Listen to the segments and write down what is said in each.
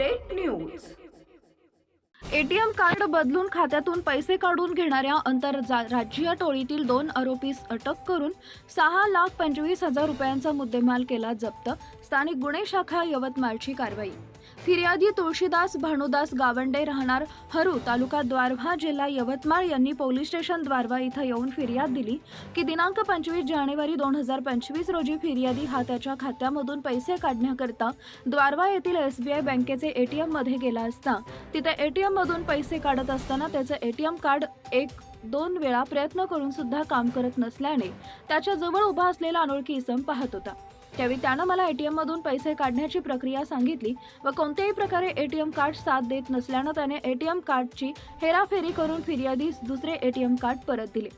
Update news ATM card बदलून खात्यातून पैसे काढून घेणाऱ्या आंतरराज्यीय टोळीतील दोन आरोपीस अटक करून सहा लाख पंचवीस हजार रुपयांचा मुद्देमाल केला जप्त. स्थानिक गुन्हे शाखा यवतमाळची कारवाई. फिर्यादी तुळशीदास भानुदास गावंडे राहणार हरू तालुका द्वारभा जिल्हा यवतमाळ यांनी पोलीस स्टेशन द्वारभा इथं येऊन फिर्याद दिली की दिनांक पंचवीस जानेवारी दोन हजार पंचवीस रोजी फिर्यादी हा त्याच्या खात्यामधून पैसे काढण्याकरता द्वारवा येथील एसबीआय बँकेचे एटीएममध्ये गेला असता. तिथे एटीएम मधून पैसे काढत असताना त्याचं एटीएम कार्ड एक दोन वेळा प्रयत्न करून सुद्धा काम करत नसल्याने त्याच्याजवळ उभा असलेला अनोळखी इसम पाहत होता. त्यावेळी त्यानं मला एटीएम मधून पैसे काढण्याची प्रक्रिया सांगितली व कोणत्याही प्रकारे एटीएम कार्ड साथ देत नसल्यानं त्याने एटीएम कार्डची हेराफेरी करून फिर्यादीस दुसरे एटीएम कार्ड परत दिले.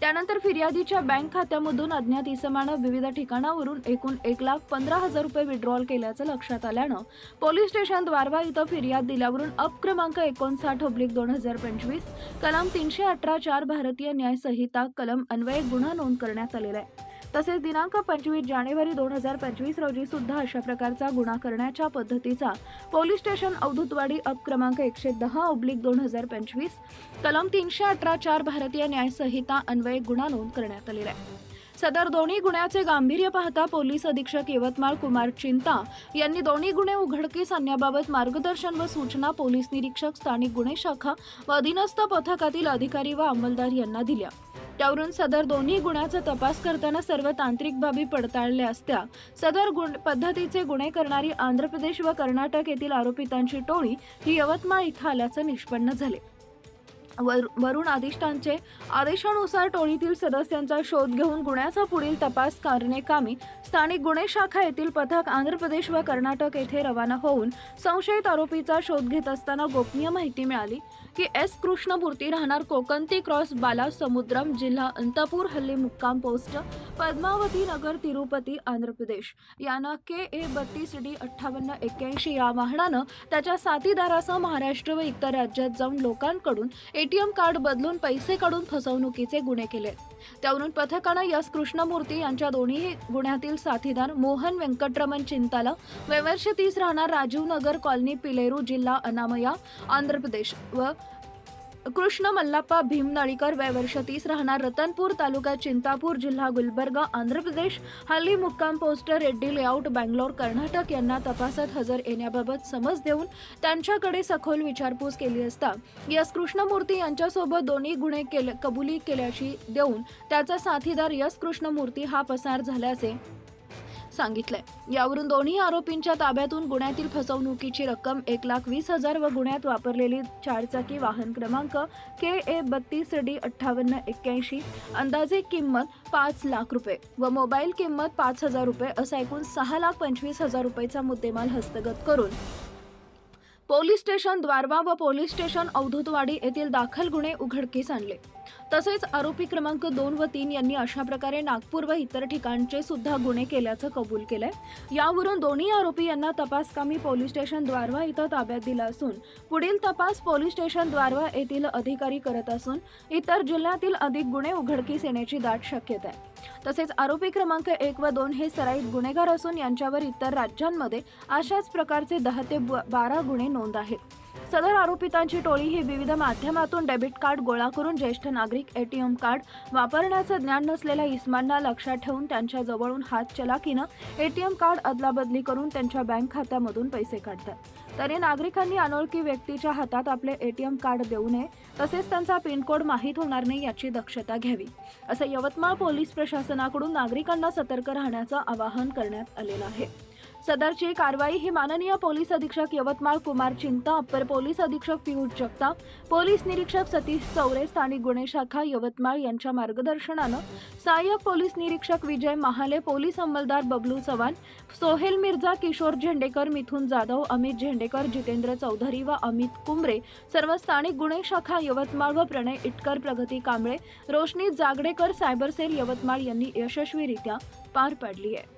त्यानंतर फिर्यादीच्या बँक खात्यामधून अज्ञात इसमानं विविध ठिकाणावरून एकूण एक लाख पंधरा हजार रुपये विड्रॉल केल्याचं लक्षात आल्यानं पोलीस स्टेशन द्वारवा इथं फिर्याद दिल्यावरून अप क्रमांक एकोणसाठ ओब्लिक दोन हजार पंचवीस कलम तीनशे अठरा चार भारतीय न्याय संहिता कलम अन्वये गुन्हा नोंद करण्यात आलेला आहे. तसेच दिनांक पंचवीस जानेवारी दोन हजार पंचवीस रोजी सुद्धा अशा प्रकारचा गुन्हा करण्याच्या पद्धतीचा पोलीस स्टेशन अवधूतवाडी अप क्रमांक एकशे दहा ओब्लिक दोन हजार पंचवीस कलम तीनशे अठरा चार भारतीय न्याय संहिता अन्वये गुन्हा नोंद करण्यात आलेला आहे. सदर दोन्ही गुन्ह्याचे गांभीर्य पाहता पोलीस अधीक्षक यवतमाळ कुमार चिंता यांनी दोन्ही गुन्हे उघडकीस आणण्याबाबत मार्गदर्शन व सूचना पोलीस निरीक्षक स्थानिक गुन्हे शाखा व अधीनस्थ पथकातील अधिकारी व अंमलदार यांना दिल्या. त्यावरून सदर दोन्ही गुन्ह्याचा तपास करताना सर्व तांत्रिक बाबी पडताळल्या असत्या. सदर गुण पद्धतीचे गुन्हे करणारी आंध्र प्रदेश व कर्नाटक येथील आरोपितांची टोळी ही यवतमाळ इथं आल्याचं निष्पन्न झाले. वर वरुण आदिष्टांचे आदेशानुसार टोळीतील सदस्यांचा शोध घेऊन गुन्ह्याचा पुढील तपास करणे कामी स्थानिक गुन्हे शाखा येथील पथक आंध्र प्रदेश व कर्नाटक येथे रवाना होऊन संशयित आरोपीचा शोध घेत असताना गोपनीय माहिती मिळाली की एस. कृष्णमूर्ती राहणार कोकंती क्रॉस बाला समुद्रम जिल्हा अंतपूर हल्ली मुक्काम पोस्ट पद्मावती नगर तिरुपती आंध्र प्रदेश. यानं के. ए. बत्तीस डी अठ्ठावन्न एक्क्याऐंशी या वाहनानं त्याच्या साथीदारासह महाराष्ट्र व इतर राज्यात जाऊन लोकांकडून एटीएम कार्ड बदलून पैसे काढून फसवणुकीचे गुन्हे केले. त्यावरून पथकानं यस कृष्णमूर्ती यांच्या दोन्ही गुन्ह्यातील साथीदार मोहन व्यंकटरमण चिंताला वयवर्ष तीस राहणार राजीव नगर कॉलनी पिलेरू जिल्हा अनामया आंध्र प्रदेश व कृष्ण मल्लाप्पा भीमनाळीकर वय वर्ष तीस राहणार रतनपूर तालुका चिंतापूर जिल्हा गुलबर्गा आंध्र प्रदेश. हल्ली मुक्काम पोस्टर रेड्डी लेआउट बँगलोर कर्नाटक यांना तपासात हजर येण्याबाबत समज देऊन त्यांच्याकडे सखोल विचारपूस केली असता. यस कृष्णमूर्ती यांच्यासोबत दोन्ही गुन्हे केले कबुली केल्याची देऊन त्याचा साथीदार यस कृष्णमूर्ती हा पसार झाल्याचे सांगितलंय. यावरून दोन्ही आरोपींच्या ताब्यातून गुन्ह्यातील फसवणुकीची रक्कम एक लाख वीस हजार व गुन्ह्यात वापरलेली चारचाकी वाहन क्रमांक के ए बत्तीस डी अठ्ठावन्न एक्क्याऐंशी अंदाजे किंमत पाच लाख रुपये व मोबाईल किंमत पाच हजार रुपये असा एकूण सहा लाख पंचवीस हजार रुपयेचा मुद्देमाल हस्तगत करून. पोलीस स्टेशन द्वारवा व पोलीस स्टेशन अवधूतवाडी येथील दाखल गुन्हे उघडकीस आणले. तसेच आरोपी क्रमांक दोन व तीन यांनी अशा प्रकारे नागपूर व इतर ठिकाणचे सुद्धा गुन्हे केल्याचं कबूल केलंय. यावरून दोन्ही आरोपी यांना तपासकामी पोलीस स्टेशन द्वारवा इथं ताब्यात दिला असून पुढील तपास पोलीस स्टेशन द्वारवा येथील अधिकारी करत असून इतर जिल्ह्यातील अधिक गुन्हे उघडकीस येण्याची दाट शक्यता आहे. तसेच आरोपी क्रमांक एक व दोन हे सराईत गुन्हेगार असून यांच्यावर इतर राज्यांमध्ये अशाच प्रकारचे दहा ते ब- बारा गुन्हे नोंद आहेत. सदर आरोपितांची टोळी ही विविध माध्यमातून डेबिट कार्ड गोळा करून ज्येष्ठ नागरिक एटीएम कार्ड वापरण्याचं ज्ञान नसलेल्या इस्मांना लक्षात ठेवून त्यांच्या जवळून हात चलाकीनं एटीएम कार्ड अदलाबदली करून त्यांच्या बँक खात्यामधून पैसे काढतात. तरी नागरिकांनी अनोळखी व्यक्तीच्या हातात आपले एटीएम कार्ड देऊ नये तसेच त्यांचा पिनकोड माहीत होणार नाही याची दक्षता घ्यावी असं यवतमाळ पोलीस प्रशासनाकडून नागरिकांना सतर्क राहण्याचं आवाहन करण्यात आलेलं आहे. सदरची कारवाई ही माननीय पोलीस अधीक्षक यवतमाळ कुमार चिंता अप्पर पोलीस अधीक्षक पियुष जगताप पोलीस निरीक्षक सतीश चौरे स्थानिक गुन्हे शाखा यवतमाळ यांच्या मार्गदर्शनानं सहाय्यक पोलीस निरीक्षक विजय महाले पोलीस अंमलदार बबलू चव्हाण सोहेल मिर्झा किशोर झेंडेकर मिथुन जाधव अमित झेंडेकर जितेंद्र चौधरी व अमित कुंबरे सर्व स्थानिक गुन्हे शाखा यवतमाळ व प्रणय इटकर प्रगती कांबळे रोशनी जागडेकर सायबर सेल यवतमाळ यांनी यशस्वीरित्या पार पाडली आहे.